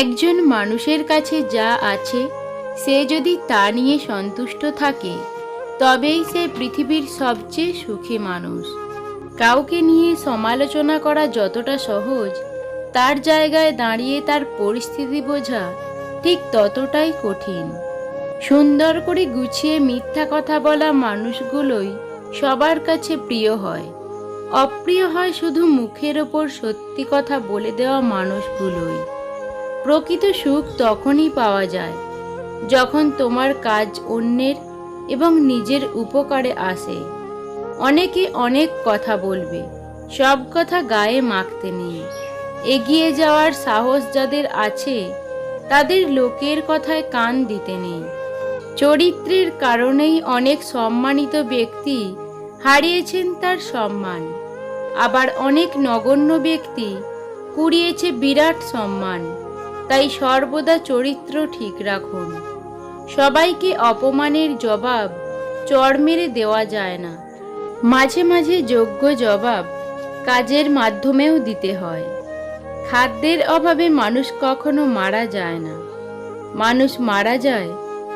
একজন মানুষের কাছে যা আছে, সে যদি তা নিয়ে সন্তুষ্ট থাকে, তবেই সে পৃথিবীর সবচেয়ে সুখী মানুষ। কাউকে নিয়ে সমালোচনা করা যতটা সহজ, তার জায়গায় দাঁড়িয়ে তার পরিস্থিতি বোঝা ঠিক ততটাই কঠিন। সুন্দর করে গুছিয়ে মিথ্যা কথা বলা মানুষগুলোই সবার কাছে প্রিয় হয়। অপ্রিয় হয় শুধু মুখের ওপর সত্যি কথা বলে দেওয়া মানুষগুলোই। প্রকৃত সুখ তখনই পাওয়া যায়, যখন তোমার কাজ অন্যের এবং নিজের উপকারে আসে। অনেকে অনেক কথা বলবে, সব কথা গায়ে মাখতে নেই। এগিয়ে যাওয়ার সাহস যাদের আছে, তাদের লোকের কথায় কান দিতে নেই। চরিত্রের কারণেই অনেক সম্মানিত ব্যক্তি হারিয়েছেন তার সম্মান। আবার অনেক নগণ্য ব্যক্তি কুড়িয়েছে বিরাট সম্মান। তাই সর্বদা চরিত্র ঠিক রাখুন। সবাইকে অপমানের জবাব চর মেরে দেওয়া যায় না। মাঝে মাঝে যোগ্য জবাব কাজের মাধ্যমেও দিতে হয়। খাদ্যের অভাবে মানুষ কখনো মারা যায় না। মানুষ মারা যায়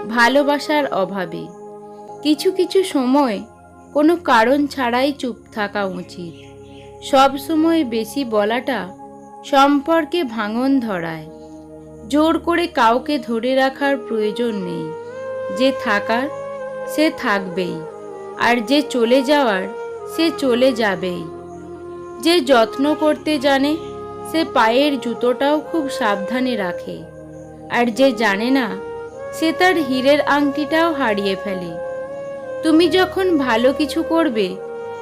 ভালোবাসার অভাবে। কিছু কিছু সময় কোনো কারণ ছাড়াই চুপ থাকা উচিত। সব সময় বেশি বলাটা সম্পর্কে ভাঙন ধরায়। জোর করে কাউকে ধরে রাখার প্রয়োজন নেই। যে থাকার, সে থাকবেই। আর যে চলে যাওয়ার, সে চলে যাবেই। যে যত্ন করতে জানে, সে পায়ের জুতোটাও খুব সাবধানে রাখে। আর যে জানে না, সে তার হীরের আংটিটাও হারিয়ে ফেলে। তুমি যখন ভালো কিছু করবে,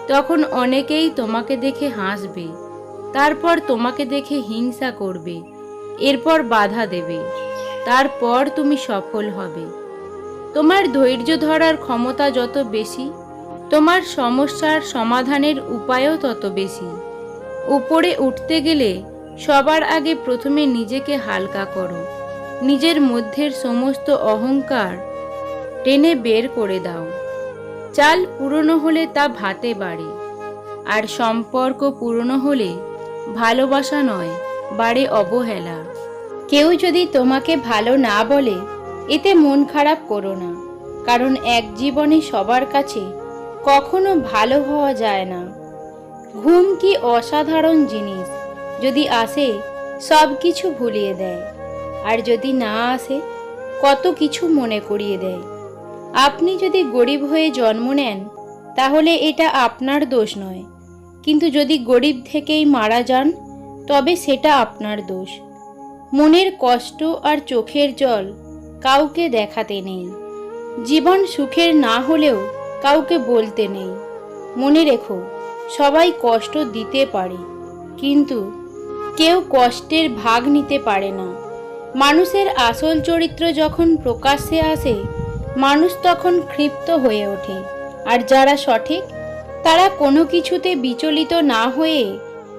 তখন অনেকেই তোমাকে দেখে হাসবে। তারপর তোমাকে দেখে হিংসা করবে। এরপর বাধা দেবে। তারপর তুমি সফল হবে। তোমার ধৈর্য ধরার ক্ষমতা যত বেশি, তোমার সমস্যার সমাধানের উপায়ও তত বেশি। উপরে উঠতে গেলে সবার আগে প্রথমে নিজেকে হালকা করো। নিজের মধ্যের সমস্ত অহংকার টেনে বের করে দাও। চাল পুরনো হলে তা ভাতে বাড়ে। আর সম্পর্ক পুরনো হলে ভালোবাসা নয়। বাড়ে অবহেলা। কেউ যদি তোমাকে ভালো না বলে, এতে মন খারাপ করো না, কারণ এক জীবনে সবার কাছে কখনো ভালো হওয়া যায় না। ঘুম কি অসাধারণ জিনিস, যদি আসে, সব কিছু ভুলিয়ে দেয়, আর যদি না আসে, কত কিছু মনে করিয়ে দেয়। আপনি যদি গরিব হয়ে জন্ম নেন, তাহলে এটা আপনার দোষ নয়, কিন্তু যদি গরিব থেকেই মারা যান তবে সেটা আপনার দোষ। মনের কষ্ট আর চোখের জল কাউকে দেখাতে নেই। জীবন সুখের না হলেও কাউকে বলতে নেই। মনে রেখো, সবাই কষ্ট দিতে পারে, কিন্তু কেউ কষ্টের ভাগ নিতে পারে না। মানুষের আসল চরিত্র যখন প্রকাশ্যে আসে, মানুষ তখন ক্ষিপ্ত হয়ে ওঠে। আর যারা সঠিক, তারা কোনো কিছুতে বিচলিত না হয়ে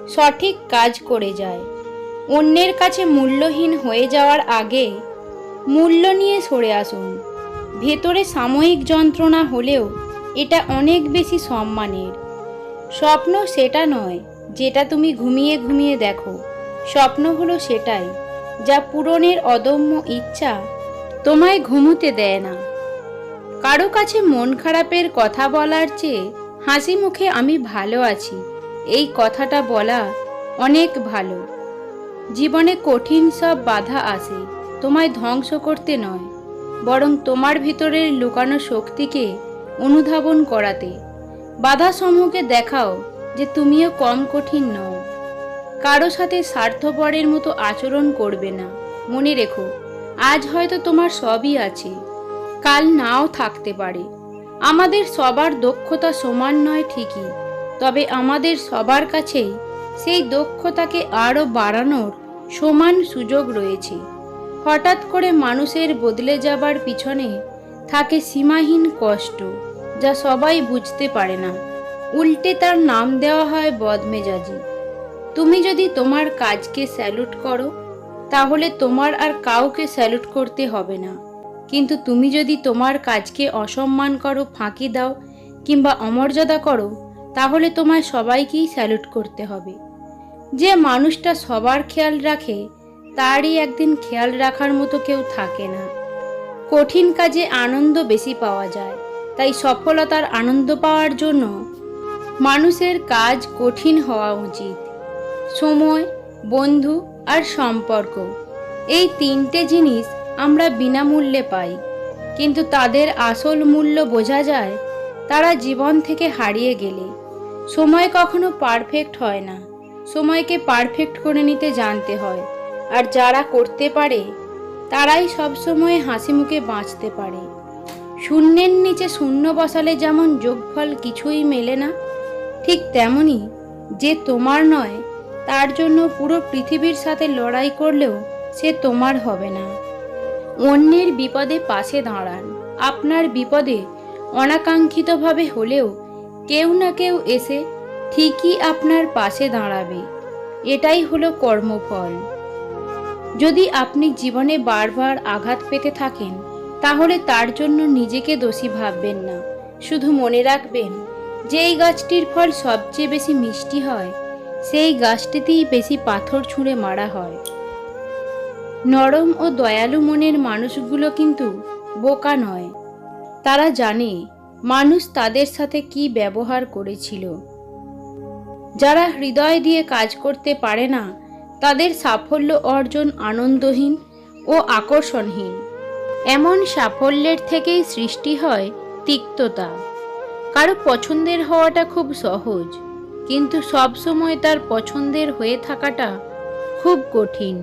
সঠিক কাজ করে যায়। অন্যের কাছে মূল্যহীন হয়ে যাওয়ার আগে মূল্য নিয়ে সরে আসুন। ভেতরে সাময়িক যন্ত্রণা হলেও এটা অনেক বেশি সম্মানের। স্বপ্ন সেটা নয় যেটা তুমি ঘুমিয়ে ঘুমিয়ে দেখো। স্বপ্ন হলো সেটাই, যা পূরণের অদম্য ইচ্ছা তোমায় ঘুমুতে দেয় না। কারও কাছে মন খারাপের কথা বলার চেয়ে হাসি মুখে আমি ভালো আছি। এই কথাটা বলা অনেক ভালো। জীবনে কঠিন সব বাধা আসে, তোমায় ধ্বংস করতে নয়, বরং তোমার ভিতরের লুকানো শক্তিকে অনুধাবন করাতে। বাধা সমূহকে দেখাও যে তুমিও কম কঠিন নও। কারও সাথে স্বার্থপরের মতো আচরণ করবে না। মনে রেখো, আজ হয়তো তোমার সবই আছে, কাল নাও থাকতে পারে। আমাদের সবার দক্ষতা সমান নয় ঠিকই তবে আমাদের সবার কাছেই সেই দক্ষতাকে আরও বাড়ানোর সমান সুযোগ রয়েছে। হঠাৎ করে মানুষের বদলে যাবার পিছনে থাকে সীমাহীন কষ্ট, যা সবাই বুঝতে পারে না। উল্টে তার নাম দেওয়া হয় বদমেজাজি। তুমি যদি তোমার কাজকে স্যালুট করো, তাহলে তোমার আর কাউকে স্যালুট করতে হবে না। কিন্তু তুমি যদি তোমার কাজকে অসম্মান করো, ফাঁকি দাও কিংবা অমর্যাদা করো তাহলে তোমায় সবাইকেই স্যালুট করতে হবে। যে মানুষটা সবার খেয়াল রাখে, তারই একদিন খেয়াল রাখার মতো কেউ থাকে না। কঠিন কাজে আনন্দ বেশি পাওয়া যায়, তাই সফলতার আনন্দ পাওয়ার জন্য মানুষের কাজ কঠিন হওয়া উচিত। সময়, বন্ধু আর সম্পর্ক, এই তিনটে জিনিস আমরা বিনামূল্যে পাই। কিন্তু তাদের আসল মূল্য বোঝা যায়, তারা জীবন থেকে হারিয়ে গেলে। সময় কখনো পারফেক্ট হয় না। সময়কে পারফেক্ট করে নিতে জানতে হয়। আর যারা করতে পারে, তারাই সবসময় হাসি মুখে বাঁচতে পারে। শূন্যের নিচে শূন্য বসালে যেমন যোগফল কিছুই মেলে না, ঠিক তেমনি যে তোমার নয়, তার জন্য পুরো পৃথিবীর সাথে লড়াই করলেও সে তোমার হবে না। অন্যের বিপদে পাশে দাঁড়ান। আপনার বিপদে অনাকাঙ্ক্ষিতভাবে হলেও কেউ না কেউ এসে ঠিকই আপনার পাশে দাঁড়াবে। এটাই হলো কর্মফল। যদি আপনি জীবনে বারবার আঘাত পেতে থাকেন, তাহলে তার জন্য নিজেকে দোষী ভাববেন না। শুধু মনে রাখবেন, যেই গাছটির ফল সবচেয়ে বেশি মিষ্টি হয়, সেই গাছটিতেই বেশি পাথর ছুঁড়ে মারা হয়। নরম ও দয়ালু মনের মানুষগুলো কিন্তু বোকা নয়। তারা জানে মানুষ তাদের সাথে কি ব্যবহার করেছিল? যারা হৃদয় দিয়ে কাজ করতে পারে না, তাদের সাফল্য অর্জন আনন্দহীন ও আকর্ষণহীন। এমন সাফল্যের থেকেই সৃষ্টি হয় তিক্ততা। কারও পছন্দের হওয়াটা খুব সহজ, কিন্তু সব সময় তার পছন্দের হয়ে থাকাটা খুব কঠিন।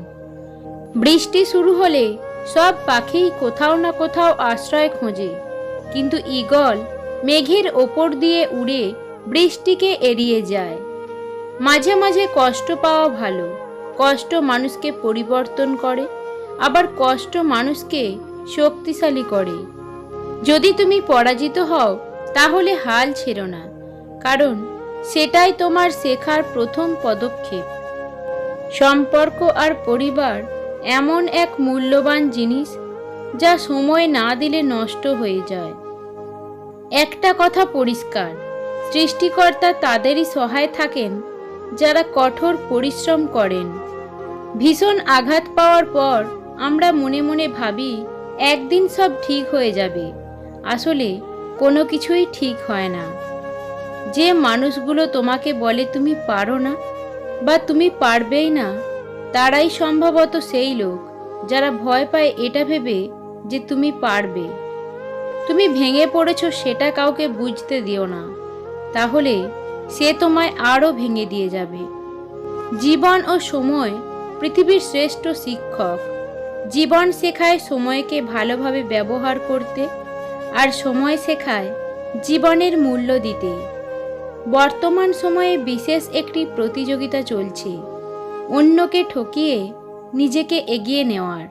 বৃষ্টি শুরু হলে সব পাখিই কোথাও না কোথাও আশ্রয় খোঁজে। কিন্তু ঈগল মেঘের ওপর দিয়ে উড়ে বৃষ্টিকে এড়িয়ে যায়। মাঝে মাঝে কষ্ট পাওয়া ভালো। কষ্ট মানুষকে পরিবর্তন করে, আবার কষ্ট মানুষকে শক্তিশালী করে। যদি তুমি পরাজিত হও, তাহলে হাল ছেড়ো না, কারণ সেটাই তোমার শেখার প্রথম পদক্ষেপ। সম্পর্ক আর পরিবার এমন এক মূল্যবান জিনিস যা সময় না দিলে নষ্ট হয়ে যায়। একটা কথা পরিষ্কার, সৃষ্টিকর্তা তাদেরই সহায় থাকেন, যারা কঠোর পরিশ্রম করেন। ভীষণ আঘাত পাওয়ার পর আমরা মনে মনে ভাবি, একদিন সব ঠিক হয়ে যাবে। আসলে কোনো কিছুই ঠিক হয় না। যে মানুষগুলো তোমাকে বলে তুমি পারো না বা তুমি পারবেই না, তারাই সম্ভবত সেই লোক যারা ভয় পায় এটা ভেবে যে তুমি পারবে। তুমি ভেঙে পড়েছ সেটা কাউকে বুঝতে দিও না। তাহলে সে তোমায় আরও ভেঙে দিয়ে যাবে। জীবন ও সময় পৃথিবীর শ্রেষ্ঠ শিক্ষক। জীবন শেখায় সময়কে ভালোভাবে ব্যবহার করতে আর সময় শেখায় জীবনের মূল্য দিতে। বর্তমান সময়ে বিশেষ একটি প্রতিযোগিতা চলছে। অন্যকে ঠকিয়ে নিজেকে এগিয়ে নেওয়ার।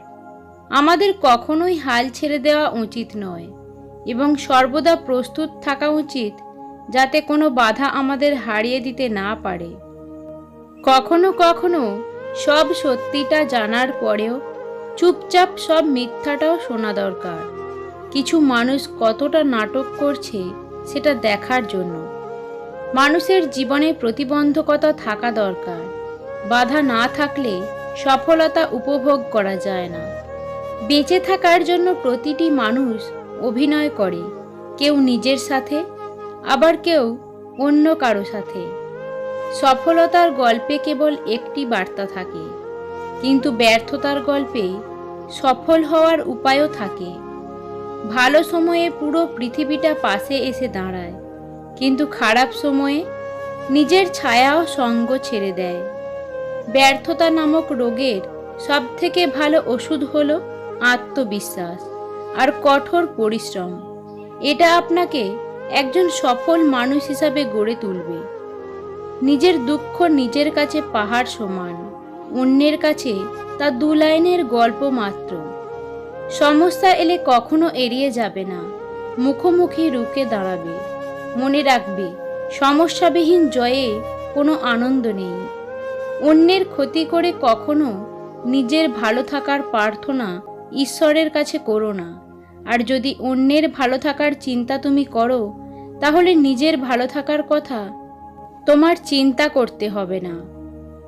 আমাদের কখনোই হাল ছেড়ে দেওয়া উচিত নয়। এবং সর্বদা প্রস্তুত থাকা উচিত যাতে কোনো বাধা আমাদের হারিয়ে দিতে না পারে। কখনো কখনো সব সত্যিটা জানার পরেও চুপচাপ সব মিথ্যাটাও শোনা দরকার। কিছু মানুষ কতটা নাটক করছে সেটা দেখার জন্য। মানুষের জীবনে প্রতিবন্ধকতা থাকা দরকার। বাধা না থাকলে সফলতা উপভোগ করা যায় না। বেঁচে থাকার জন্য প্রতিটি মানুষ অভিনয় করে, কেউ নিজের সাথে, আবার কেউ অন্য কারও সাথে। সফলতার গল্পে কেবল একটি বার্তা থাকে, কিন্তু ব্যর্থতার গল্পে সফল হওয়ার উপায়ও থাকে। ভালো সময়ে পুরো পৃথিবীটা পাশে এসে দাঁড়ায়, কিন্তু খারাপ সময়ে নিজের ছায়াও সঙ্গ ছেড়ে দেয়। ব্যর্থতা নামক রোগের সবথেকে ভালো ওষুধ হলো আত্মবিশ্বাস। আর কঠোর পরিশ্রম। এটা আপনাকে একজন সফল মানুষ হিসাবে গড়ে তুলবে। নিজের দুঃখ নিজের কাছে পাহাড় সমান, অন্যের কাছে তা দু লাইনের গল্প মাত্র। সমস্যা এলে কখনো এড়িয়ে যাবে না, মুখোমুখি রুখে দাঁড়াবে। মনে রাখবে, সমস্যাবিহীন জয়ে কোনো আনন্দ নেই। অন্যের ক্ষতি করে কখনো নিজের ভালো থাকার প্রার্থনা ঈশ্বরের কাছে করো না। আর যদি অন্যের ভালো থাকার চিন্তা তুমি করো, তাহলে নিজের ভালো থাকার কথা তোমার চিন্তা করতে হবে না।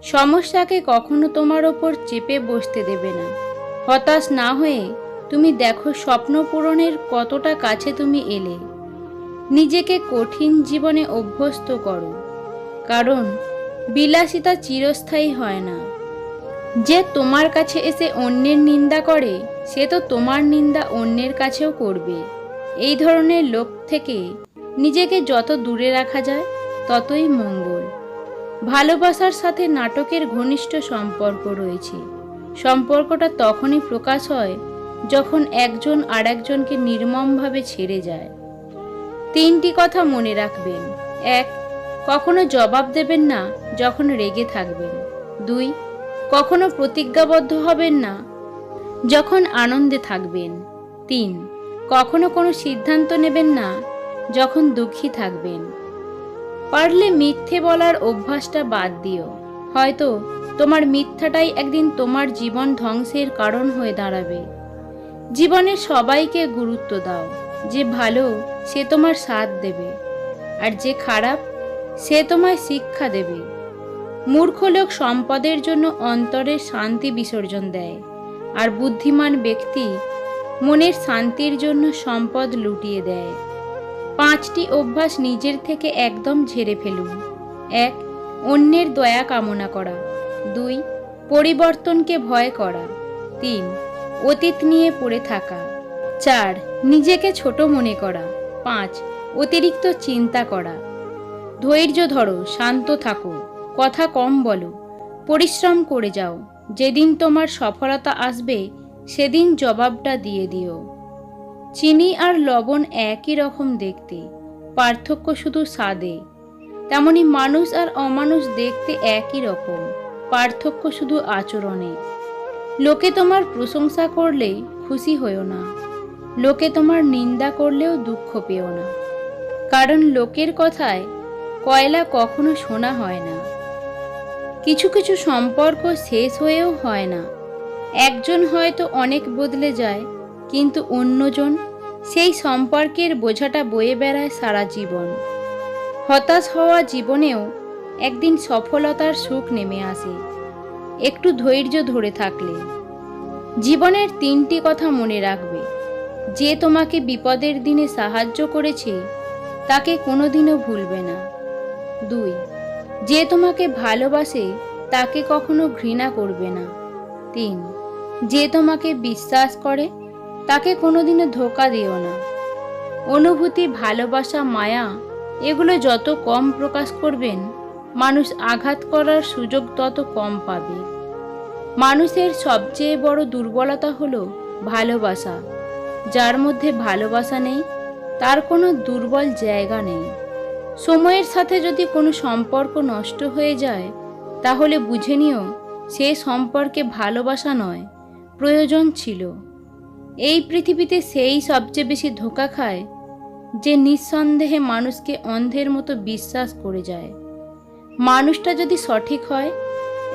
সমস্যাকে কখনো তোমার ওপর চেপে বসতে দেবে না। হতাশ না হয়ে তুমি দেখো স্বপ্ন পূরণের কতটা কাছে তুমি এলে। নিজেকে কঠিন জীবনে অভ্যস্ত করো। কারণ বিলাসিতা চিরস্থায়ী হয় না। যে তোমার কাছে এসে অন্যের নিন্দা করে সে তো তোমার নিন্দা অন্যের কাছেও করবে। এই ধরনের লোক থেকে নিজেকে যত দূরে রাখা যায়, ততই মঙ্গল। ভালোবাসার সাথে নাটকের ঘনিষ্ঠ সম্পর্ক রয়েছে। সম্পর্কটা তখনই প্রকাশ হয় যখন একজন আর একজনকে নির্মমভাবে ছেড়ে যায়। তিনটি কথা মনে রাখবেন। এক, কখনো জবাব দেবেন না যখন রেগে থাকবেন। দুই, কখনো প্রতিজ্ঞাবদ্ধ হবেন না যখন আনন্দে থাকবেন। তিন, কখনো কোনো সিদ্ধান্ত নেবেন না যখন দুঃখী থাকবেন। পারলে মিথ্যে বলার অভ্যাসটা বাদ দিও। হয়তো তোমার মিথ্যাটাই একদিন তোমার জীবন ধ্বংসের কারণ হয়ে দাঁড়াবে। জীবনে সবাইকে গুরুত্ব দাও। যে ভালো, সে তোমার সাথ দেবে। আর যে খারাপ, সে তোমায় শিক্ষা দেবে। মূর্খ লোক সম্পদের জন্য অন্তরের শান্তি বিসর্জন দেয়। আর বুদ্ধিমান ব্যক্তি মনের শান্তির জন্য সম্পদ লুটিয়ে দেয়। পাঁচটি অভ্যাস নিজের থেকে একদম ঝেড়ে ফেলুন। এক, অন্যের দয়া কামনা করা। দুই, পরিবর্তনকে ভয় করা। তিন, অতীত নিয়ে পড়ে থাকা। চার, নিজেকে ছোট মনে করা। পাঁচ, অতিরিক্ত চিন্তা করা। ধৈর্য ধরো, শান্ত থাকো। কথা কম বলো। পরিশ্রম করে যাও। যেদিন তোমার সফলতা আসবে, সেদিন জবাবটা দিয়ে দিও। চিনি আর লবণ একই রকম দেখতে, পার্থক্য শুধু স্বাদে। তেমনি মানুষ আর অমানুষ দেখতে একই রকম, পার্থক্য শুধু আচরণে। লোকে তোমার প্রশংসা করলে খুশি হয়েও না। লোকে তোমার নিন্দা করলেও দুঃখ পেও না। কারণ লোকের কথায় কয়লা কখনো শোনা হয় না। কিছু কিছু সম্পর্ক শেষ হয়েও হয় না। একজন হয়তো অনেক বদলে যায়, কিন্তু অন্যজন সেই সম্পর্কের বোঝাটা বয়ে বেড়ায় সারা জীবন। হতাশ হওয়া জীবনেও একদিন সফলতার সুখ নেমে আসে, একটু ধৈর্য ধরে থাকলে। জীবনের তিনটি কথা মনে রাখবে, যে তোমাকে বিপদের দিনে সাহায্য করেছে, তাকে কোনোদিনও ভুলবে না। দুই যে তোমাকে ভালোবাসে, তাকে কখনো ঘৃণা করবে না। তিন, যে তোমাকে বিশ্বাস করে, তাকে কোনোদিনও ধোকা দিও না। অনুভূতি, ভালোবাসা, মায়া, এগুলো যত কম প্রকাশ করবেন, মানুষ আঘাত করার সুযোগ তত কম পাবে। মানুষের সবচেয়ে বড় দুর্বলতা হলো ভালোবাসা। যার মধ্যে ভালোবাসা নেই, তার কোনো দুর্বল জায়গা নেই। সময়ের সাথে যদি কোনো সম্পর্ক নষ্ট হয়ে যায়, তাহলে বুঝে নিও সে সম্পর্কে ভালোবাসা নয়, প্রয়োজন ছিল। এই পৃথিবীতে সেই সবচেয়ে বেশি ধোকা খায় যে নিঃসন্দেহে মানুষকে অন্ধের মতো বিশ্বাস করে যায়। মানুষটা যদি সঠিক হয়,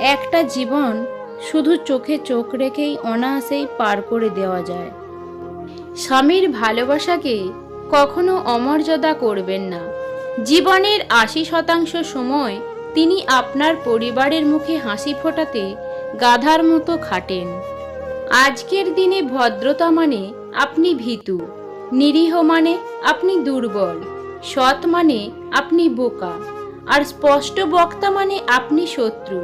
একটা জীবন শুধু চোখে চোখ রেখেই অনায়াসেই পার করে দেওয়া যায়। স্বামীর ভালোবাসাকে কখনো অমর্যাদা করবেন না। জীবনের আশি শতাংশ সময় তিনি আপনার পরিবারের মুখে হাসি ফোটাতে গাধার মতো খাটেন। আজকের দিনে ভদ্রতা মানে আপনি ভীতু, নিরীহ মানে আপনি দুর্বল, সৎ মানে আপনি বোকা, আর স্পষ্ট বক্তা মানে আপনি শত্রু।